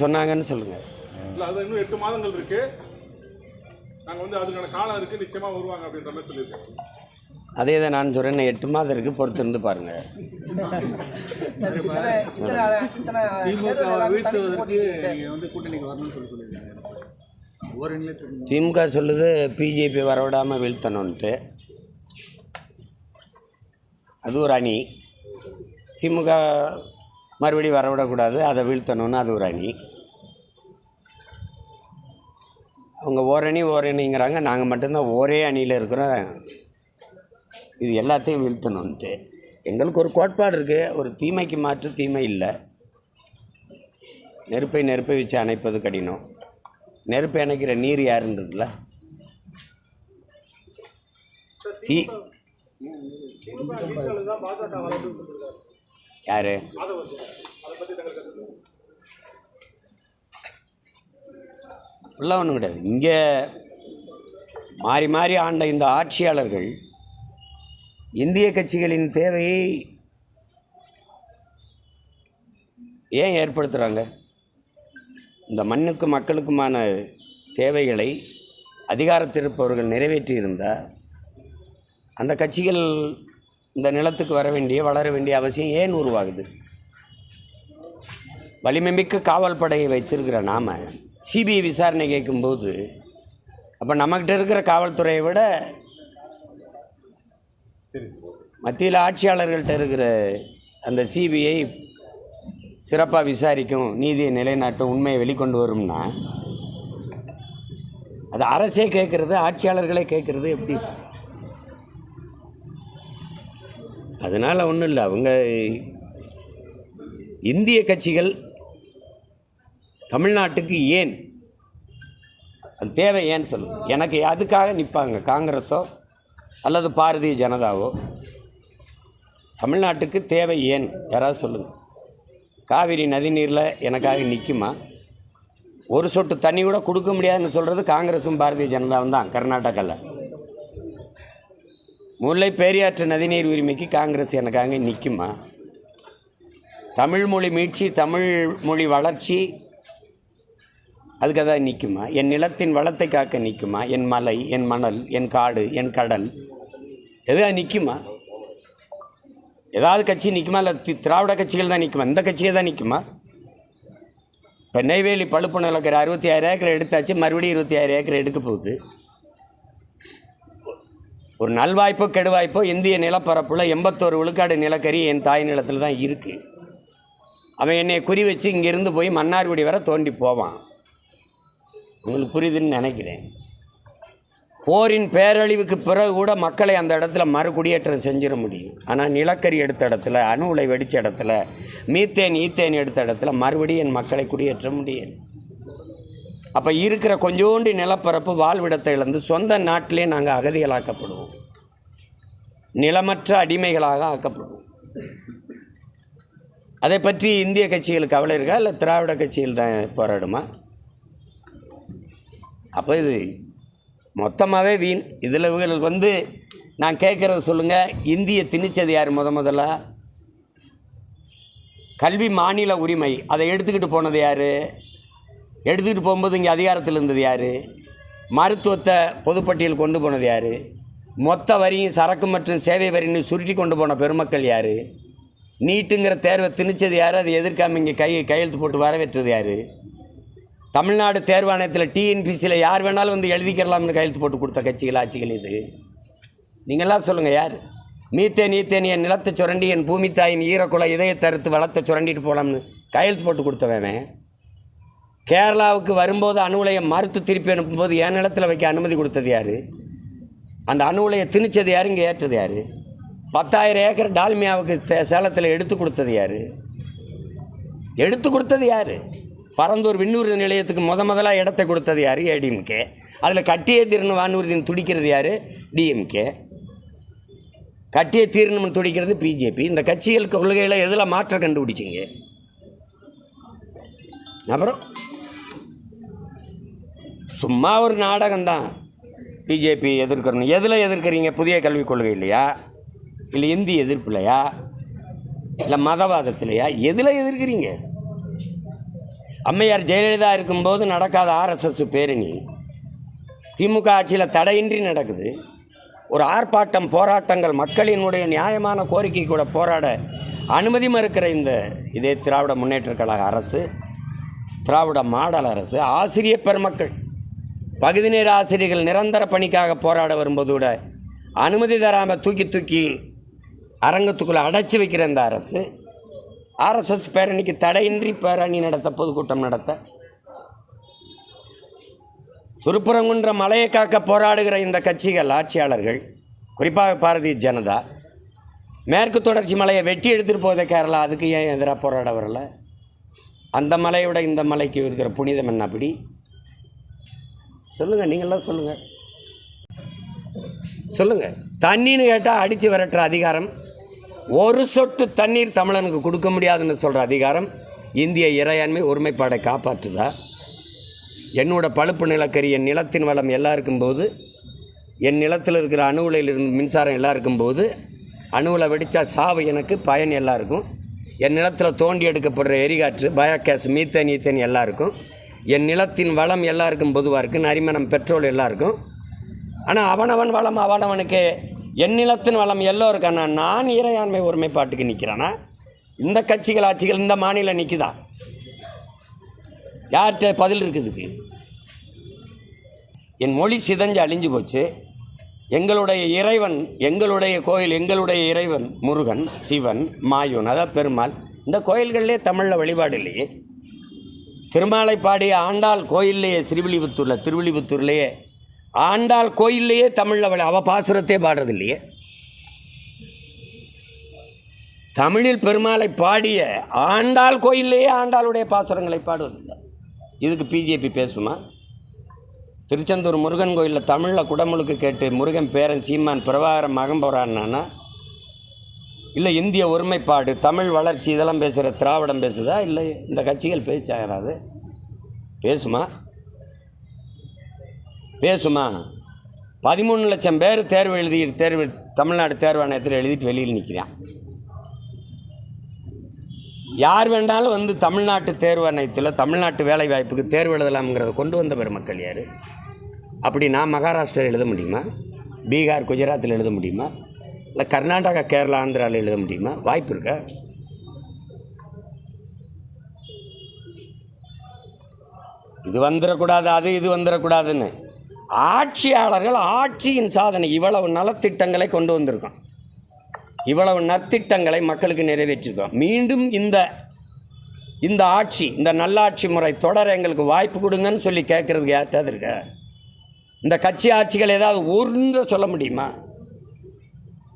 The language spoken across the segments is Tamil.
சொன்னாங்கன்னு சொல்லுங்கள் இல்ல அது இன்னும் எட்டு மாதங்கள் இருக்கு. நாங்க வந்து அதுக்கான காலம் இருக்கு நிச்சயமா வருவாங்க அப்படின்ற மாதிரி சொல்லியிருக்கோம் அதே தான் நான் சொல்கிறேன் எட்டு மாதம் இருக்குது பொறுத்து இருந்து பாருங்கள் திமுக சொல்லுது பிஜேபி வரவிடாமல் வீழ்த்தணுன்ட்டு அது ஒரு அணி. திமுக மறுபடியும் வரவிடக்கூடாது அதை வீழ்த்தணும்னு அது ஒரு அணி. அவங்க ஓரணி ஓரணிங்கிறாங்க நாங்கள் மட்டும்தான் ஒரே அணியில் இருக்கிறோம். இது எல்லாத்தையும் வீழ்த்தணுன்ட்டு எங்களுக்கு ஒரு கோட்பாடு இருக்குது ஒரு தீமைக்கு மாற்று தீமை இல்லை. நெருப்பை நெருப்பை வச்சு அணைப்பது கடினம். நெருப்பை அணைக்கிற நீர் யாருன்றதுல? தீ யார்? அப்படிலாம் ஒன்றும் கிடையாது. இங்கே மாறி மாறி ஆண்ட இந்த ஆட்சியாளர்கள் இந்திய கட்சிகளின் தேவையை ஏன் ஏற்படுத்துகிறாங்க இந்த மண்ணுக்கு மக்களுக்குமான தேவைகளை அதிகாரத்திருப்பவர்கள் நிறைவேற்றியிருந்தால் அந்த கட்சிகள் இந்த நிலத்துக்கு வர வேண்டிய வளர வேண்டிய அவசியம் ஏன் உருவாகுது? வலிமைமிக்க காவல் படையை வைத்திருக்கிற நாம் சிபிஐ விசாரணை கேட்கும்போது அப்போ நம்மக்கிட்ட இருக்கிற காவல்துறையை விட மத்தியில் ஆட்சியாளர்கள்ட்ட இருக்கிற அந்த சிபிஐ சிறப்பாக விசாரிக்கும் நீதியை நிலைநாட்டும் உண்மையை வெளிக்கொண்டு வரும்னா அது அரசே கேட்குறது ஆட்சியாளர்களே கேட்குறது எப்படி? அதனால் ஒன்றும் இல்லை. அவங்க இந்திய கட்சிகள் தமிழ்நாட்டுக்கு ஏன்? அது தேவை ஏன்னு சொல்லுங்கள் எனக்கு அதுக்காக நிற்பாங்க காங்கிரஸோ அல்லது பாரதிய ஜனதாவோ. தமிழ்நாட்டுக்கு தேவை ஏன்? யாராவது சொல்லுங்கள் காவிரி நதிநீரில் எனக்காக நிற்குமா ஒரு சொட்டு தண்ணி கூட கொடுக்க முடியாதுன்னு சொல்கிறது காங்கிரஸும் பாரதிய ஜனதாவும் தான் கர்நாடகாவில் முல்லை பெரியாற்று நதிநீர் உரிமைக்கு காங்கிரஸ் எனக்காக நிற்குமா? தமிழ் மொழி மீட்சி தமிழ் மொழி வளர்ச்சி அதுக்கு தான் நிற்குமா? என் நிலத்தின் வளத்தை காக்க நிற்குமா? என் மலை என் மணல் என் காடு என் கடல் எதா நிற்குமா? ஏதாவது கட்சி நிற்குமா? இல்லை தி- திராவிட கட்சிகள் தான் நிற்குமா? இந்த கட்சியே தான் நிற்குமா? இப்போ நெய்வேலி பழுப்பு நிலக்கிற அறுபத்தி ஆயிரம் ஏக்கர் எடுத்தாச்சு மறுபடியும் இருபத்தி ஆயிரம் ஏக்கர் எடுக்க போகுது. ஒரு நல்வாய்ப்போ கெடுவாய்ப்போ இந்திய நிலப்பரப்பில் எண்பத்தோரு விழுக்காடு நிலக்கரி என் தாய் நிலத்தில் தான் இருக்குது அவன் என்னை குறி வச்சு இங்கேருந்து போய் மன்னார்குடி வரை தோண்டி போவான். உங்களுக்கு புரியுதுன்னு நினைக்கிறேன். போரின் பேரழிவுக்கு பிறகு கூட மக்களை அந்த இடத்துல மறுகுடியேற்றம் செஞ்சிட முடியும். ஆனால் நிலக்கரி எடுத்த இடத்துல அணு உலை வெடித்த இடத்துல மீத்தேன் ஈத்தேன் எடுத்த இடத்துல மறுபடியும் என் மக்களை குடியேற்ற முடியாது. அப்போ இருக்கிற கொஞ்சோண்டு நிலப்பரப்பு வாழ்விடத்தை இழந்து சொந்த நாட்டிலே நாங்கள் அகதிகளாக்கப்படுவோம். நிலமற்ற அடிமைகளாக ஆக்கப்படுவோம். அதை பற்றி இந்திய கட்சிகள் கவலை இருக்கா? இல்லை திராவிட கட்சிகள் தான் போராடுமா? அப்போ இது மொத்தமாகவே வீண். இதில் இவர்கள் வந்து நான் கேட்குறத சொல்லுங்கள் இந்திய திணிச்சது யார் முத முதல்ல? கல்வி மாநில உரிமை. அதை எடுத்துக்கிட்டு போனது யார்? எடுத்துக்கிட்டு போகும்போது இங்கே அதிகாரத்தில் இருந்தது யார்? மருத்துவத்தை பொதுப்பட்டியல் கொண்டு போனது யார்? மொத்த வரியும் சரக்கு மற்றும் சேவை வரின்னு சுருட்டி கொண்டு போன பெருமக்கள் யார்? நீட்டுங்கிற தேர்வை திணிச்சது யார்? அது எதிர்க்காம இங்கே கை கையெழுத்து போட்டு வரவேற்றது யார்? தமிழ்நாடு தேர்வாணையத்தில் டிஎன்பிசியில் யார் வேணாலும் வந்து எழுதிக்கிறலாம்னு கையெழுத்து போட்டு கொடுத்த கட்சிகள் ஆட்சிகள் இது. நீங்களாம் சொல்லுங்கள் யார்? மீத்தேன் நீத்தேன் என் நிலத்தை சுரண்டி என் பூமி தாயின் ஈரக்குலை இதய தருத்து வளத்தை சுரண்டிட்டு போகலாம்னு கையெழுத்து போட்டு கொடுத்தவன் கேரளாவுக்கு வரும்போது அணு உலையை மறுத்து திருப்பி அனுப்பும்போது என் நிலத்தில் வைக்க அனுமதி கொடுத்தது யார்? அந்த அணு உலையை திணிச்சது யார்? இங்கே ஏற்றது யார்? பத்தாயிரம் ஏக்கர் டால்மியாவுக்கு சேலத்தில் எடுத்து கொடுத்தது யார்? எடுத்து கொடுத்தது யார்? பரந்தூர் விண்ணூர்தி நிலையத்துக்கு முத முதலாக இடத்தை கொடுத்தது யார்? ஏடிஎம்கே அதில் கட்டியே தீரணும் வானூர்தின்னு துடிக்கிறது யார்? டிஎம்கே கட்டியே தீரணும்னு துடிக்கிறது பிஜேபி இந்த கட்சிகள் கொள்கையில் எதில் மாற்றம் கண்டுபிடிச்சிங்க? அப்புறம்? சும்மா ஒரு நாடகம்தான். பிஜேபி எதிர்க்கணும். எதில் எதிர்க்கிறீங்க? புதிய கல்விக் கொள்கை இல்லையா இல்லை இந்தி எதிர்ப்புலையா? இல்லை மதவாதத்திலையா? எதில் எதிர்க்கிறீங்க? அம்மையார் ஜெயலலிதா இருக்கும்போது நடக்காத ஆர்எஸ்எஸ் பேரணி திமுக ஆட்சியில் தடையின்றி நடக்குது. ஒரு ஆர்ப்பாட்டம் போராட்டங்கள் மக்களினுடைய நியாயமான கோரிக்கை கூட போராட அனுமதி மறுக்கிற இந்த இதே திராவிட முன்னேற்ற கழக அரசு திராவிட மாடல் அரசு ஆசிரிய பெருமக்கள் பகுதி நேர ஆசிரியர்கள் நிரந்தர பணிக்காக போராட வரும்போது கூட அனுமதி தராமல் தூக்கி தூக்கி அரங்கத்துக்குள்ளே அடைச்சி வைக்கிற இந்த அரசு. ஆர்எஸ்எஸ் பேரணிக்கு தடையின்றி பேரணி நடத்த பொதுக்கூட்டம் நடத்த. திருப்புறங்குன்ற மலையை காக்க போராடுகிற இந்த கட்சிகள் ஆட்சியாளர்கள் குறிப்பாக பாரதிய ஜனதா மேற்கு தொடர்ச்சி மலையை வெட்டி எடுத்துகிட்டு போதே கேரளா அதுக்கு ஏன் எதிராக போராட வரல? அந்த மலையை விட இந்த மலைக்கு இருக்கிற புனிதம் என்ன அப்படி? சொல்லுங்கள் நீங்களாம் சொல்லுங்கள் சொல்லுங்கள் தண்ணின்னு கேட்டால் அடித்து விரட்டுற அதிகாரம். ஒரு சொட்டு தண்ணீர் தமிழனுக்கு கொடுக்க முடியாதுன்னு சொல்கிற அதிகாரம் இந்திய இறையாண்மை ஒருமைப்பாடை காப்பாற்றுதா? என்னோட பழுப்பு நிலக்கரி என் நிலத்தின் வளம் எல்லாம் இருக்கும்போது என் நிலத்தில் இருக்கிற அணு இருந்து மின்சாரம் எல்லாம் இருக்கும்போது அணுவில் வெடித்தா சாவு எனக்கு பயன் எல்லாம் இருக்கும் என் நிலத்தில் தோண்டி எடுக்கப்படுற எரிகாற்று பயோகேஸ் மீத்தேன் ஈத்தேன் எல்லாம் இருக்கும் என் நிலத்தின் வளம் எல்லாருக்கும் பொதுவாக இருக்குது நரிமணம் பெட்ரோல் எல்லாருக்கும். ஆனால் அவனவன் வளம் அவனவனுக்கு என் நிலத்தின் வளம் எல்லோருக்கான நான் இறையாண்மை ஒருமைப்பாட்டுக்கு நிற்கிறேன்னா இந்த கட்சிகள் ஆட்சிகள் இந்த மாநிலம் நிற்குதா யார்கிட்ட பதில் இருக்குதுக்கு என் மொழி சிதஞ்சு அழிஞ்சு போச்சு. எங்களுடைய இறைவன் எங்களுடைய கோயில் எங்களுடைய இறைவன் முருகன் சிவன் மாயூன் அதாவது பெருமாள் இந்த கோயில்கள்லேயே தமிழில் வழிபாடு இல்லையே. திருமாலை பாடிய ஆண்டாள் கோயில்லையே ஸ்ரீவில்லிபுத்தூரில் திருவில்லிபுத்தூர்லேயே ஆண்டாள் கோயில்லையே தமிழில் அவள் அவள் பாசுரத்தே பாடுறது இல்லையே தமிழில் பெருமாளை பாடிய ஆண்டாள் கோயில்லையே ஆண்டாளுடைய பாசுரங்களை பாடுவதில்லை. இதுக்கு பிஜேபி பேசுமா? திருச்செந்தூர் முருகன் கோயிலில் தமிழில் குடமுழுக்கு கேட்டு முருகன் பேரன் சீமான் பிரபாகரம் மகன் போகிறான்னா இல்லை இந்திய ஒருமைப்பாடு தமிழ் வளர்ச்சி இதெல்லாம் பேசுகிற திராவிடம் பேசுதா? இல்லை இந்த கட்சிகள் பேச்சாகிறாது பேசுமா? பேசுமா? பதிமூணு லட்சம் பேர் தேர்வு எழுதி தேர்வு தமிழ்நாடு தேர்வாணையத்தில் எழுதிட்டு வெளியில் நிற்கிறான். யார் வேண்டாலும் வந்து தமிழ்நாட்டு தேர்வாணையத்தில் தமிழ்நாட்டு வேலை வாய்ப்புக்கு தேர்வு எழுதலாம்ங்கிறத கொண்டு வந்த பெருமக்கள் யார்? அப்படி நான் மகாராஷ்டிரா எழுத முடியுமா? பீகார் குஜராத்தில் எழுத முடியுமா? இல்லை கர்நாடகா கேரளா ஆந்திராவில் எழுத முடியுமா? வாய்ப்பு இருக்கா? இது வந்துடக்கூடாது அது இது வந்துடக்கூடாதுன்னு ஆட்சியாளர்கள் ஆட்சியின் சாதனை இவ்வளவு நலத்திட்டங்களை கொண்டு வந்திருக்கோம். இவ்வளவு நற்திட்டங்களை மக்களுக்கு நிறைவேற்றிருக்கோம். மீண்டும் இந்த இந்த ஆட்சி இந்த நல்லாட்சி முறை தொடர எங்களுக்கு வாய்ப்பு கொடுங்கன்னு சொல்லி கேட்குறதுக்கு யார்ட்டாவது இருக்கா? இந்த கட்சி ஆட்சிகள் ஏதாவது ஒன்று சொல்ல முடியுமா?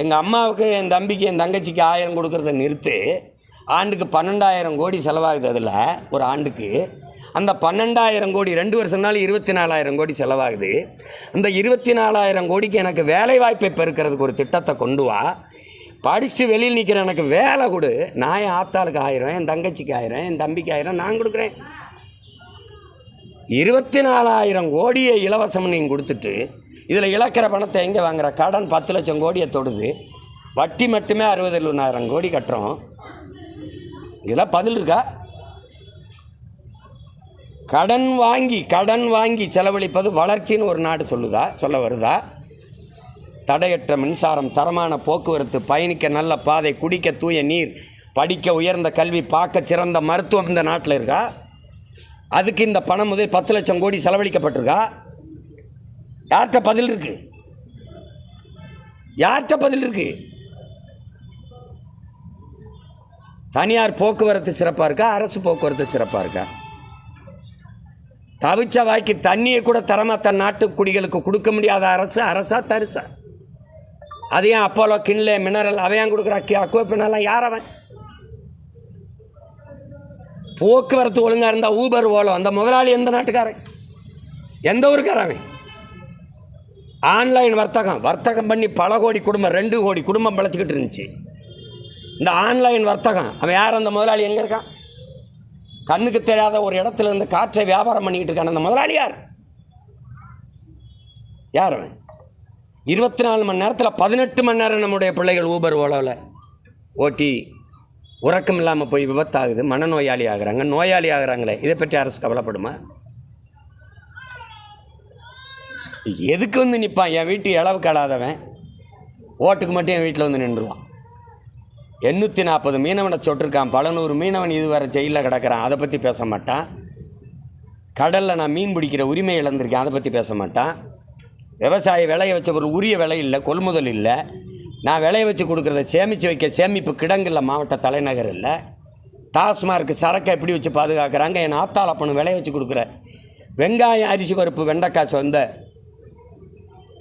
எங்கள் அம்மாவுக்கு என் தம்பிக்கு என் தங்கச்சிக்கு ஆயிரம் கொடுக்குறத நிறுத்து ஆண்டுக்கு பன்னெண்டாயிரம் கோடி செலவாகுது அதில் ஒரு ஆண்டுக்கு. அந்த பன்னெண்டாயிரம் கோடி ரெண்டு வருஷம்னாலும் இருபத்தி நாலாயிரம் கோடி செலவாகுது. அந்த இருபத்தி நாலாயிரம் கோடிக்கு எனக்கு வேலை வாய்ப்பை பெருக்கிறதுக்கு ஒரு திட்டத்தை கொண்டு வா. படிச்சுட்டு வெளியில் நிற்கிற எனக்கு வேலை கொடு. நான் என் ஆத்தாளுக்கு ஆயிரம் என் தங்கச்சிக்கு ஆயிரம் என் தம்பிக்கு ஆயிரம் நான் கொடுக்குறேன். இருபத்தி நாலாயிரம் கோடியை இலவசம் நீங்கள் கொடுத்துட்டு இதில் இழக்கிற பணத்தை எங்கே வாங்குற? கடன் பத்து லட்சம் கோடியை தொடுது. வட்டி மட்டுமே அறுபது எழுபதாயிரம் கோடி கட்டுறோம். இதெல்லாம் பதில் இருக்கா? கடன் வாங்கி கடன் வாங்கி செலவழிப்பது வளர்ச்சின்னு ஒரு நாடு சொல்லுதா? சொல்ல வருதா? தடையற்ற மின்சாரம் தரமான போக்குவரத்து பயணிக்க நல்ல பாதை குடிக்க தூய நீர் படிக்க உயர்ந்த கல்வி பார்க்க சிறந்த மருத்துவம் இந்த நாட்டில் இருக்கா? அதுக்கு இந்த பணம் முதல் பத்து லட்சம் கோடி செலவழிக்கப்பட்டிருக்கா? யார்கிட்ட பதில் இருக்கு? யார்கிட்ட பதில் இருக்கு? தனியார் போக்குவரத்து சிறப்பாக இருக்கா? அரசு போக்குவரத்து சிறப்பாக இருக்கா? தவிச்ச வாய்க்கு தண்ணியை கூட தரமாக தன் நாட்டு குடிகளுக்கு கொடுக்க முடியாத அரசு அரசா தரிசா? அது ஏன் அப்போலோ கிண்லே மினரல் அவன் ஏன் கொடுக்குறான் யார் அவன்? போக்குவரத்து ஒழுங்காக இருந்தால் ஊபர் ஓலோ. அந்த முதலாளி எந்த நாட்டுக்காரன்? எந்த ஊருக்காரவன் ஆன்லைன் வர்த்தகம் வர்த்தகம் பண்ணி பல கோடி குடும்பம் ரெண்டு கோடி குடும்பம் பிழைச்சிக்கிட்டு இருந்துச்சு. இந்த ஆன்லைன் வர்த்தகம் அவன் யார்? அந்த முதலாளி எங்கே இருக்கான்? கண்ணுக்கு தெரியாத ஒரு இடத்துல இருந்து காற்றை வியாபாரம் பண்ணிக்கிட்டு இருக்கான். அந்த முதலாளி யார்? யார் அவன்? இருபத்தி நாலு மணி நேரத்தில் பதினெட்டு மணி நேரம் நம்முடைய பிள்ளைகள் ஊபர் ஓலோவில் ஓட்டி உறக்கம் இல்லாமல் போய் விபத்தாகுது மனநோயாளி ஆகிறாங்க. நோயாளி ஆகிறாங்களே இதை பற்றி அரசு கவலைப்படுமா? எதுக்கு வந்து நிற்பான் என் வீட்டு இளவு கலாதவன் ஓட்டுக்கு மட்டும் என் வீட்டில் வந்து நின்றுவான். எண்ணூற்றி நாற்பது மீனவனை சொட்டிருக்கான். பல நூறு மீனவன் இதுவரை ஜெயிலில் கிடக்கிறான். அதை பற்றி பேச மாட்டான். கடலில் நான் மீன் பிடிக்கிற உரிமை இழந்திருக்கேன். அதை பற்றி பேச மாட்டான். விவசாய விளைய வச்ச ஒரு உரிய விலை இல்லை கொள்முதல் இல்லை. நான் விளைய வச்சு கொடுக்குறத சேமித்து வைக்க சேமிப்பு கிடங்கில்ல மாவட்ட தலைநகர் இல்லை. டாஸ்மார்க்கு சரக்கை எப்படி வச்சு பாதுகாக்கிறாங்க. என் ஆத்தாள் அப்பனு விளைய வச்சு கொடுக்குற வெங்காயம் அரிசி பருப்பு வெண்டைக்காய் சொந்த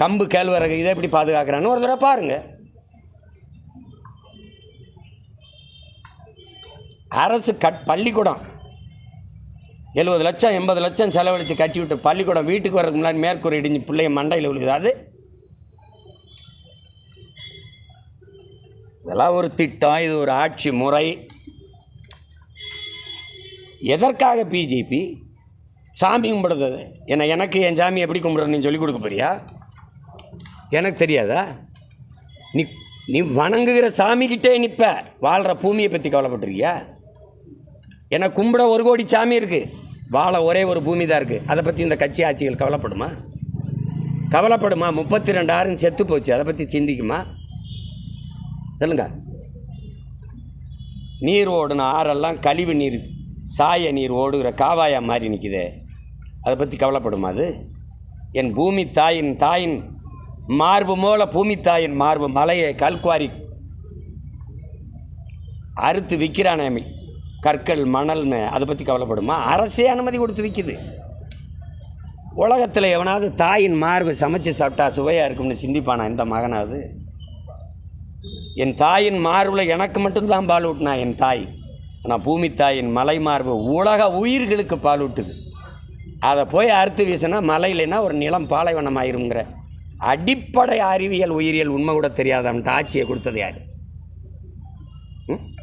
கம்பு கேழ்வரகு இதை எப்படி பாதுகாக்கிறான்னு ஒரு தடவை பாருங்கள் அரசு கட் பள்ளிக்கூடம். எழுபது லட்சம் எண்பது லட்சம் செலவழித்து கட்டி விட்டு பள்ளிக்கூடம் வீட்டுக்கு வரதுக்கு முன்னாடி மேற்கூரை இடிஞ்சு பிள்ளைய மண்டையில் விழுகுது அது இதெல்லாம் ஒரு திட்டம் இது ஒரு ஆட்சி முறை. எதற்காக பிஜேபி சாமி கும்பிடுறது. ஏன்னா எனக்கு என் சாமி எப்படி கும்பிட்றன்னு சொல்லி கொடுக்க போறியா? எனக்கு தெரியாதா? நீ நீ வணங்குகிற சாமிக்கிட்டே நிற்ப வாழ்கிற பூமியை பற்றி கவலைப்பட்டிருக்கியா? ஏன்னா கும்பிட ஒரு கோடி சாமி இருக்குது வாழ ஒரே ஒரு பூமி தான் இருக்குது அதை பற்றி இந்த கட்சி ஆட்சிகள் கவலைப்படுமா? கவலைப்படுமா? முப்பத்தி ரெண்டாயிரம் செத்து போச்சு. அதை பற்றி சிந்திக்குமா? சொல்லுங்க. நீர் ஓடுன ஆறெல்லாம் கழிவு நீர் சாய நீர் ஓடுகிற காவாயா மாதிரி நிற்குதே அதை பற்றி கவலைப்படுமா அது? என் பூமி தாயின் தாயின் மார்பு மூல பூமித்தாயின் மார்பு மலையை கல்குவாரி அறுத்து விற்கிறானே கற்கள் மணல்னு. அதை பற்றி கவலைப்படுமா? அரசே அனுமதி கொடுத்து விற்கிது. உலகத்தில் எவனாவது தாயின் மார்பு சமைச்சு சாப்பிட்டா சுவையாக இருக்கும்னு சிந்திப்பானா இந்த மகனாவது? என் தாயின் மார்பில் எனக்கு மட்டும்தான் பால் ஊட்டினா என் தாய்? ஆனால் பூமி தாயின் மலை மார்பு உலக உயிர்களுக்கு பால் ஊட்டுது. அதை போய் அறுத்து வீசினா மலை ஒரு நிலம் பாலைவனம் ஆயிருங்கிற அடிப்படை அறிவியல் உயிரியல் உண்மை கூட தெரியாதவன்ட்டு ஆட்சியை கொடுத்தது யார்? ம்?